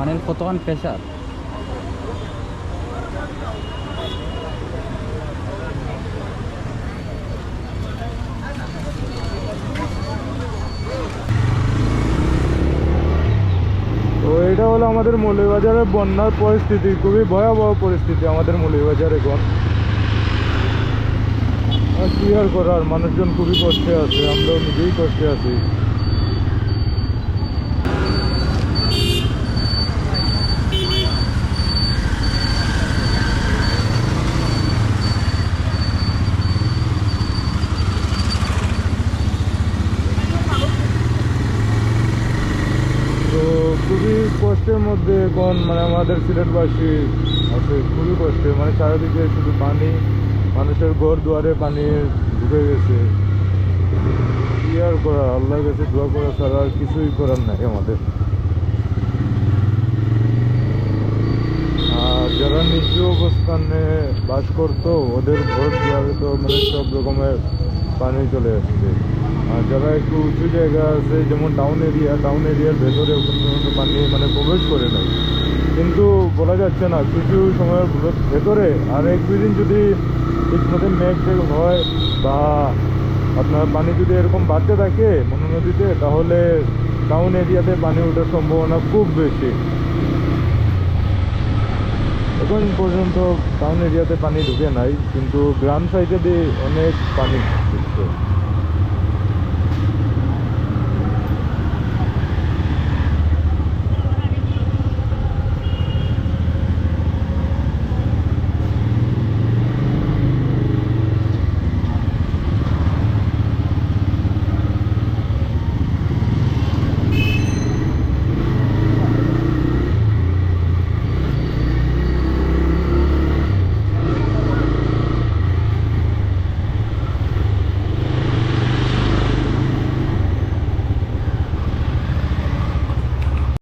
পানির কতক্ষণ প্রেশার তো এটা হলো আমাদের মৌলভীবাজারের বন্যার পরিস্থিতি, খুবই ভয়াবহ পরিস্থিতি আমাদের মৌলভীবাজার এখন কি আর করার, মানুষজন খুবই কষ্টে আছে, আমরাও নিজেই কষ্টে আছি তো খুবই কষ্টের মধ্যে এখন মানে আমাদের সিলেটবাসী আছে, খুবই কষ্টে। মানে চারিদিকে শুধু পানি, মানুষের ঘর দুয়ারে পানি ঢুকে গেছে। কি আর করা আল্লাহর কাছে দোয়া করা ছাড়া আর কিছুই করার নাই আমাদের। আর যারা নিচু অবস্থানে বাস করতো, ওদের ঘর দুয়ারে তো মানে সব রকমের পানি চলে আসছে আর যারা একটু উঁচু জায়গা আছে, যেমন টাউন এরিয়া টাউন এরিয়ার ভেতরে পানি মানে প্রবেশ করে নাই। কিন্তু বলা যাচ্ছে না, কিছু সময়ের ভেতরে আর এক দুই দিন যদি ঠিক মতো মেঘ টেঘ হয় বা আপনার পানি যদি এরকম বাড়তে থাকে মনো নদীতে, তাহলে টাউন এরিয়াতে পানি ওঠার সম্ভাবনা খুব বেশি। এখন পর্যন্ত টাউন এরিয়াতে পানি ঢুকে নাই, কিন্তু গ্রাম সাইডে দিয়ে অনেক পানি to